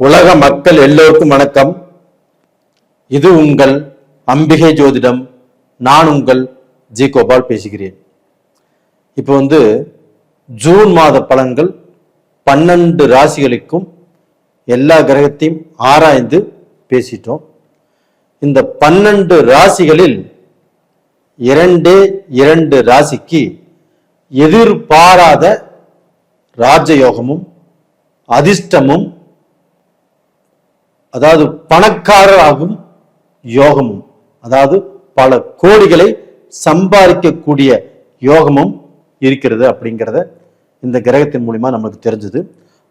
உலக மக்கள் எல்லோருக்கும் வணக்கம். இது உங்கள் அம்பிகை ஜோதிடம். நான் உங்கள் ஜி கோபால் பேசுகிறேன். இப்போ வந்து ஜூன் மாத பலன்கள் பன்னெண்டு ராசிகளுக்கும் எல்லா கிரகத்தையும் ஆராய்ந்து பேசிட்டோம். இந்த பன்னெண்டு ராசிகளில் இரண்டே இரண்டு ராசிக்கு எதிர்பாராத ராஜயோகமும் அதிர்ஷ்டமும் அதாவது பணக்காரராகும் யோகமும். அதாவது பல கோடிகளை சம்பாதிக்கக்கூடிய யோகமும் இருக்கிறது அப்படிங்கிறத இந்த கிரகத்தின் மூலிமா நமக்கு தெரிஞ்சது.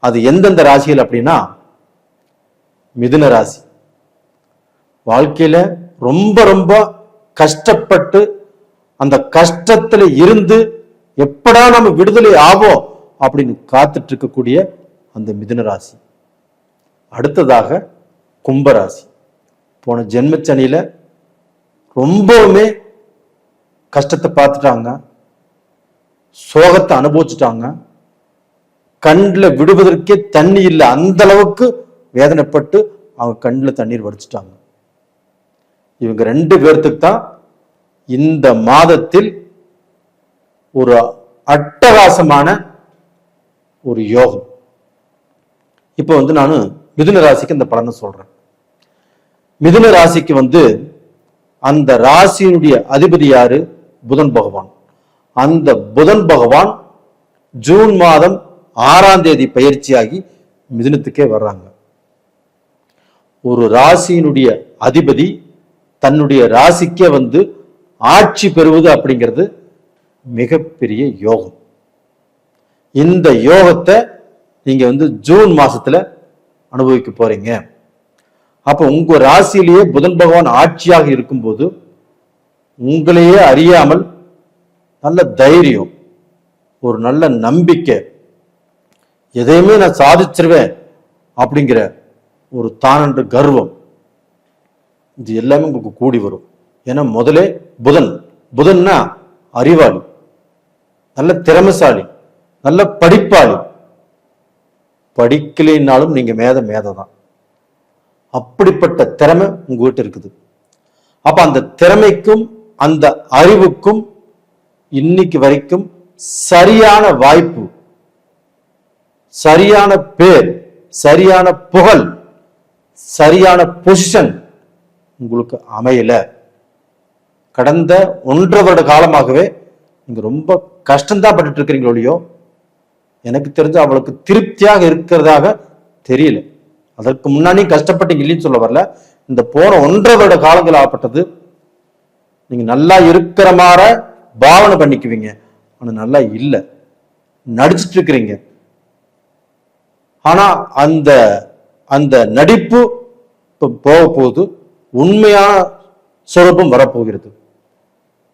அது எந்தெந்த ராசிகள் அப்படின்னா மிதுன ராசி. வாழ்க்கையில ரொம்ப ரொம்ப கஷ்டப்பட்டு அந்த கஷ்டத்துல இருந்து எப்படா நம்ம விடுதலை ஆவோம் அப்படின்னு காத்துட்டு இருக்கக்கூடிய அந்த மிதுன ராசி. அடுத்ததாக கும்பராசி. போன ஜென்மச்சனியில் ரொம்பவுமே கஷ்டத்தை பார்த்துட்டாங்க. சோகத்தை அனுபவிச்சுட்டாங்க. கண்ணில் விடுவதற்கே தண்ணி இல்லை அந்த அளவுக்கு வேதனைப்பட்டு அவங்க கண்ணில் தண்ணீர் வடிச்சிட்டாங்க. இவங்க ரெண்டு பேர்த்துக்கு தான் இந்த மாதத்தில் ஒரு அட்டகாசமான ஒரு யோகம். இப்போ வந்து நான் மிதுன ராசிக்கு இந்த பலனை சொல்கிறேன் மிதுன ராசிக்கு வந்து அந்த ராசியினுடைய அதிபதி யாரு? புதன் பகவான். அந்த புதன் பகவான் ஜூன் மாதம் ஆறாம் தேதி பயிற்சியாகி மிதுனத்துக்கே வர்றாங்க. ஒரு ராசியினுடைய அதிபதி தன்னுடைய ராசிக்கே வந்து ஆட்சி பெறுவது அப்படிங்கிறது மிகப்பெரிய யோகம். இந்த யோகத்தை நீங்க வந்து ஜூன் மாசத்துல அனுபவிக்க போறீங்க. அப்போ உங்க ராசியிலேயே புதன் பகவான் ஆட்சியாக இருக்கும்போது உங்களையே அறியாமல் நல்ல தைரியம் ஒரு நல்ல நம்பிக்கை எதையுமே நான் சாதிச்சிருவேன் அப்படிங்கிற ஒரு தானன்ற கர்வம் இது எல்லாமே உங்களுக்கு கூடி வரும். ஏன்னா முதலே புதன். புதன்னா அறிவாளி நல்ல திறமைசாலி நல்ல படிப்பாளி. படிக்கலைன்னாலும் நீங்க மேத மேதை தான் அப்படிப்பட்ட திறமை உங்ககிட்ட இருக்குது. அப்ப அந்த திறமைக்கும் அந்த அறிவுக்கும் இன்னைக்கு வரைக்கும் சரியான வாய்ப்பு சரியான பேர் சரியான புகழ் சரியான பொசிஷன் உங்களுக்கு அமையல. கடந்த ஒன்றரை வருட காலமாகவே நீங்க ரொம்ப கஷ்டம்தான் பட்டுட்டு இருக்கிறீங்களோ எனக்கு தெரிஞ்சு அவளுக்கு திருப்தியாக இருக்கிறதாக தெரியல. அதற்கு முன்னாடி கஷ்டப்பட்டு இல்லைன்னு சொல்ல வரல. இந்த போன ஒன்றரை வருட காலங்கள் ஆகப்பட்டது. நீங்க நல்லா இருக்கிற மாதிரி பாவனை பண்ணிக்குவீங்க. ஆனா நல்லா இல்லை. நடிச்சிட்டு இருக்கிறீங்க. ஆனா அந்த அந்த நடிப்பு இப்போ போக போது உண்மையான சொரூபம் வரப்போகிறது.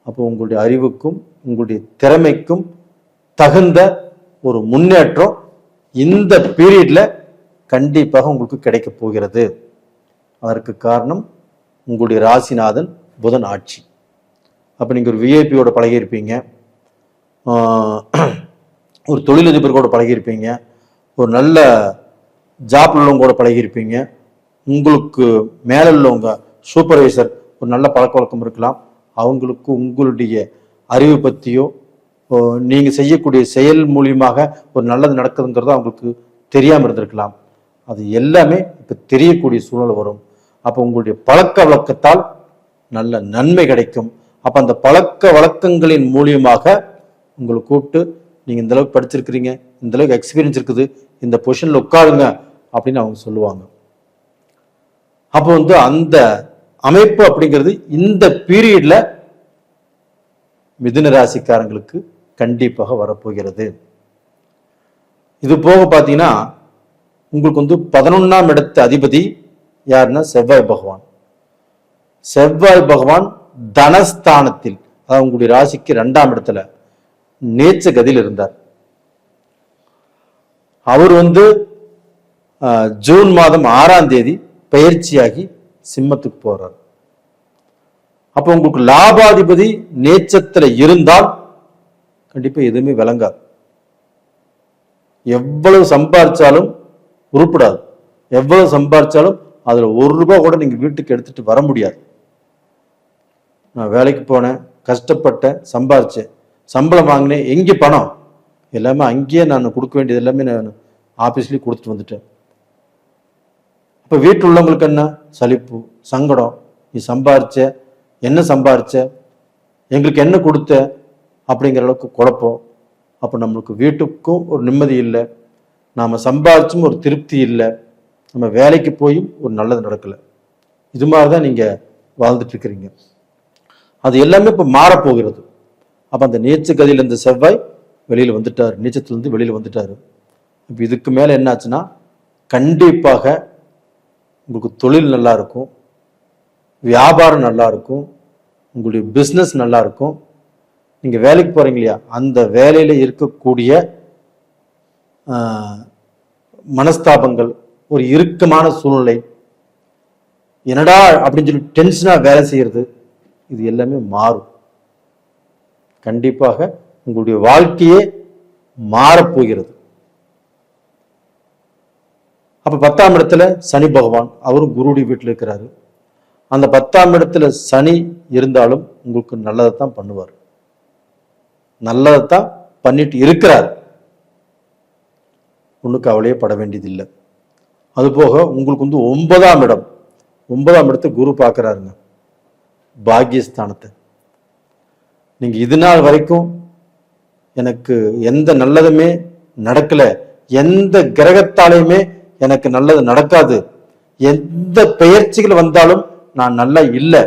அப்போ உங்களுடைய அறிவுக்கும் உங்களுடைய திறமைக்கும் தகுந்த ஒரு முன்னேற்றம் இந்த பீரியட்ல கண்டிப்பாக உங்களுக்கு கிடைக்க போகிறது. அதற்கு காரணம் உங்களுடைய ராசிநாதன் புதன் ஆட்சி. அப்போ நீங்கள் ஒரு விஐபியோட பழகியிருப்பீங்க. ஒரு தொழிலதிபர் கூட பழகியிருப்பீங்க. ஒரு நல்ல ஜாப்ல உள்ளவங்க கூட பழகியிருப்பீங்க. உங்களுக்கு மேலே உள்ளவங்க சூப்பர்வைசர் ஒரு நல்ல பழக்க வழக்கம் இருக்கலாம். அவங்களுக்கு உங்களுடைய அறிவு பற்றியோ நீங்கள் செய்யக்கூடிய செயல் மூலியமாக ஒரு நல்லது நடக்குதுங்கிறது அவங்களுக்கு தெரியாமல் இருந்திருக்கலாம். அது எல்லாமே இப்போ தெரியக்கூடிய சூழ்நிலை வரும். அப்போ உங்களுடைய பழக்க வழக்கத்தால் நல்ல நன்மை கிடைக்கும். அப்ப அந்த பழக்க வழக்கங்களின் மூலியமாக உங்களை கூப்பிட்டு நீங்க இந்த அளவுக்கு படிச்சிருக்கிறீங்க இந்த அளவுக்கு எக்ஸ்பீரியன்ஸ் இருக்குது இந்த பொசிஷனில் உட்காருங்க அப்படின்னு அவங்க சொல்லுவாங்க. அப்போ வந்து அந்த அமைப்பு அப்படிங்கிறது இந்த பீரியட்ல மிதுன ராசிக்காரங்களுக்கு கண்டிப்பாக வரப்போகிறது. இது போக பார்த்தீங்கன்னா உங்களுக்கு வந்து பதினொன்னாம் இடத்து அதிபதி யாருன்னா செவ்வாய் பகவான். செவ்வாய் பகவான் தனஸ்தானத்தில் அதாவது உங்களுடைய ராசிக்கு ரெண்டாம் இடத்துல நேச்ச கதியில் இருந்தார். அவர் வந்து ஜூன் மாதம் ஆறாம் தேதி பயிற்சியாகி சிம்மத்துக்கு போறார். அப்போ உங்களுக்கு லாபாதிபதி நேச்சத்தில் இருந்தால் கண்டிப்பா எதுவுமே விளங்காது. எவ்வளவு சம்பாதிச்சாலும் உருப்படாது. எவ்வளவு சம்பாதிச்சாலும் அதுல ஒரு ரூபா கூட நீங்க வீட்டுக்கு எடுத்துட்டு வர முடியாது. நான் வேலைக்கு போனேன் கஷ்டப்பட்டேன் சம்பாதிச்சேன் சம்பளம் வாங்கினேன் எங்கே பணம். எல்லாமே அங்கேயே நான் கொடுக்க வேண்டியது எல்லாமே நான் ஆஃபீஸ்லேயே கொடுத்துட்டு வந்துட்டேன். அப்போ வீட்டில் உள்ளவங்களுக்கு என்ன? சலிப்பு சங்கடம். நீ சம்பாரிச்ச என்ன சம்பாரிச்ச? எங்களுக்கு என்ன கொடுத்த? அப்படிங்கிற அளவுக்கு குழப்பம். அப்போ நம்மளுக்கு வீட்டுக்கும் ஒரு நிம்மதி இல்லை. நாம் சம்பாதிச்சும் ஒரு திருப்தி இல்லை. நம்ம வேலைக்கு போயும் ஒரு நல்லது நடக்கலை. இது மாதிரி தான் நீங்கள் வாழ்ந்துட்டுருக்கிறீங்க. அது எல்லாமே இப்போ மாறப்போகிறது. அப்போ அந்த நீச்ச கதியில் இந்த செவ்வாய் வெளியில் வந்துட்டார். நீச்சத்துலேருந்து வெளியில் வந்துட்டார். இப்போ இதுக்கு மேலே என்னாச்சுன்னா கண்டிப்பாக உங்களுக்கு தொழில் நல்லா இருக்கும். வியாபாரம் நல்லா இருக்கும். உங்களுடைய பிஸ்னஸ் நல்லா இருக்கும். நீங்கள் வேலைக்கு போகிறீங்க இல்லையா? அந்த வேலையில் இருக்கக்கூடிய மனஸ்தாபங்கள் ஒரு இறுக்கமான சூழ்நிலை. என்னடா அப்படின்னு சொல்லி டென்ஷனாக வேலை செய்யறது இது எல்லாமே மாறும். கண்டிப்பாக உங்களுடைய வாழ்க்கையே மாறப்போகிறது. அப்போ பத்தாம் இடத்துல சனி பகவான் அவரும் குருடைய வீட்டில் இருக்கிறாரு. அந்த பத்தாம் இடத்துல சனி இருந்தாலும் உங்களுக்கு நல்லதை தான் பண்ணுவார். நல்லதை தான் பண்ணிட்டு இருக்கிறார். ஒன்றும் கவலையே பட வேண்டியதில்லை. அதுபோக உங்களுக்கு வந்து ஒன்பதாம் இடம் ஒன்பதாம் இடத்தை குரு பார்க்கறாருங்க. பாக்யஸ்தானத்தை. நீங்கள் இது நாள் வரைக்கும் எனக்கு எந்த நல்லதுமே நடக்கலை எந்த கிரகத்தாலையுமே எனக்கு நல்லது நடக்காது. எந்த பெயர்ச்சிகள் வந்தாலும் நான் நல்லா இல்லை.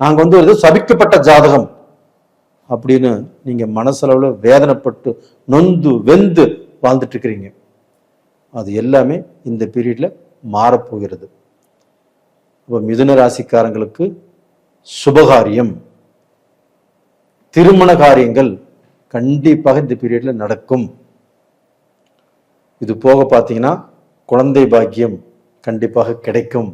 நாங்கள் வந்து ஒரு சபிக்கப்பட்ட ஜாதகம். அப்படின்னு நீங்கள் மனசளவில் வேதனைப்பட்டு நொந்து வெந்து வாழ்ந்துட்டு இருக்கிறீங்க. அது எல்லாமே இந்த பீரியட்ல மாறப்போகிறது. இப்போ மிதுன ராசிக்காரங்களுக்கு சுபகாரியம். திருமண காரியங்கள் கண்டிப்பாக இந்த பீரியட்ல நடக்கும். இது போக பார்த்தீங்கன்னா குழந்தை பாக்கியம் கண்டிப்பாக கிடைக்கும்.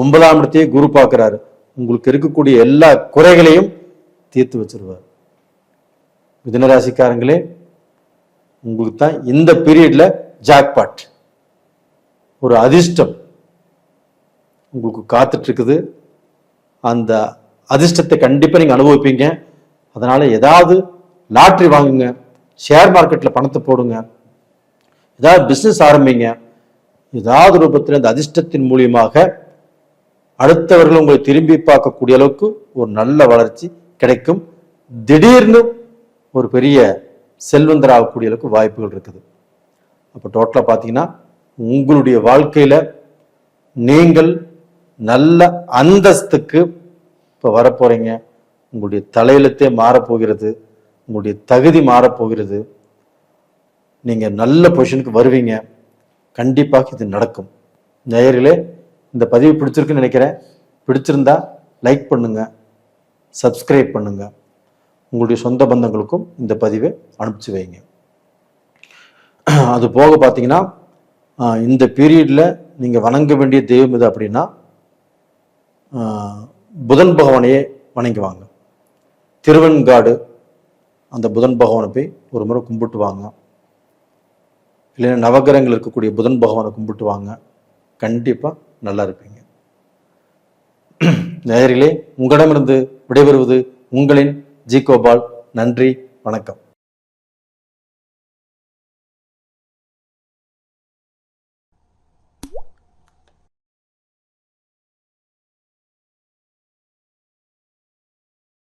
ஒன்பதாம் இடத்தையே குரு பார்க்குறாரு. உங்களுக்கு இருக்கக்கூடிய எல்லா குறைகளையும் தீர்த்து வச்சிருவார். மிதுன ராசிக்காரங்களே உங்களுக்கு தான் இந்த பீரியட்ல ஜாக்பாட். ஒரு அதிர்ஷ்டம் உங்களுக்கு காத்துட்டு இருக்குது அந்த அதிர்ஷ்டத்தை கண்டிப்பாக நீங்கள் அனுபவிப்பீங்க. அதனால் ஏதாவது லாட்ரி வாங்குங்க ஷேர் மார்க்கெட்டில் பணத்தை போடுங்க ஏதாவது பிஸ்னஸ் ஆரம்பிங்க ஏதாவது ரூபத்தில் அந்த அதிர்ஷ்டத்தின் மூலியமாக அடுத்தவர்கள் உங்களை திரும்பி பார்க்கக்கூடிய அளவுக்கு ஒரு நல்ல வளர்ச்சி கிடைக்கும். திடீர்னு ஒரு பெரிய செல்வந்தர் ஆகக்கூடிய அளவுக்கு வாய்ப்புகள் இருக்குது. அப்போ டோட்டலாக பார்த்தீங்கன்னா உங்களுடைய வாழ்க்கையில் நீங்கள் நல்ல அந்தஸ்துக்கு இப்போ வரப்போகிறீங்க உங்களுடைய தலையெழுத்தே மாறப்போகிறது. உங்களுடைய தகுதி மாறப்போகிறது. நீங்கள் நல்ல பொசிஷனுக்கு வருவீங்க. கண்டிப்பாக இது நடக்கும். நேயர்களே இந்த பதிவு பிடிச்சிருக்குன்னு நினைக்கிறேன். பிடிச்சிருந்தா லைக் பண்ணுங்கள் சப்ஸ்கிரைப் பண்ணுங்கள் உங்களுடைய சொந்த பந்தங்களுக்கும் இந்த பதிவை அனுப்பிச்சு வைங்க. அது போக பார்த்தீங்கன்னா இந்த பீரியடில் நீங்கள் வணங்க வேண்டிய தெய்வம் இது அப்படின்னா புதன் பகவானையே வணங்குவாங்க. திருவெண்காடு அந்த புதன் பகவானை போய் ஒரு முறை கும்பிட்டு வாங்க இல்லைன்னா நவகிரகங்கள் இருக்கக்கூடிய புதன் பகவானை கும்பிட்டு வாங்க கண்டிப்பாக நல்லா இருப்பீங்க. நேயர்களே உங்களிடமிருந்து விடைபெறுவது உங்களின் ஜி கோபால். நன்றி வணக்கம்.